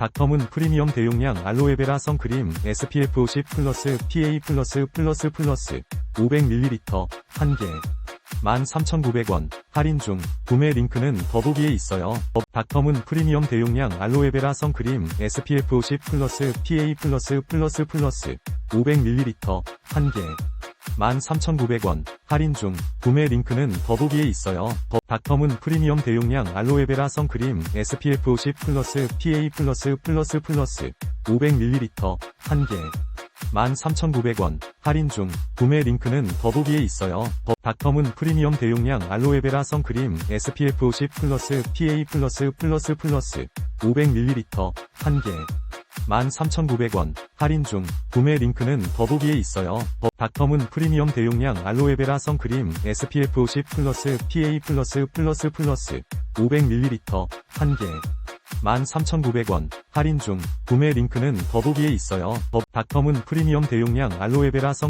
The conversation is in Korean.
닥터문 프리미엄 대용량 알로에베라 선크림 SPF 50 플러스 PA 플러스 플러스 플러스 500ml 1개. 13,900원. 할인 중. 구매 링크는 더보기에 있어요. 어, 닥터문 프리미엄 대용량 알로에베라 선크림 SPF 50 플러스 PA 플러스 플러스 플러스 500ml 1개 13,900원 할인 중 구매 링크는 더보기에 있어요. 더 닥터문 프리미엄 대용량 알로에베라 선크림 SPF 50 플러스 PA 플러스 플러스 플러스 500ml 1개 13,900원 할인 중 구매 링크는 더보기에 있어요. 더 닥터문 프리미엄 대용량 알로에베라 선크림 SPF 50 플러스 PA 플러스 플러스 플러스 500ml 1개 13,900원. 할인 중. 구매 링크는 더보기에 있어요. 더 닥터문 프리미엄 대용량 알로에베라 선크림 SPF 50 플러스 PA 플러스 플러스 플러스 500ml 1개. 13,900원. 할인 중. 구매 링크는 더보기에 있어요. 더 닥터문 프리미엄 대용량 알로에베라 선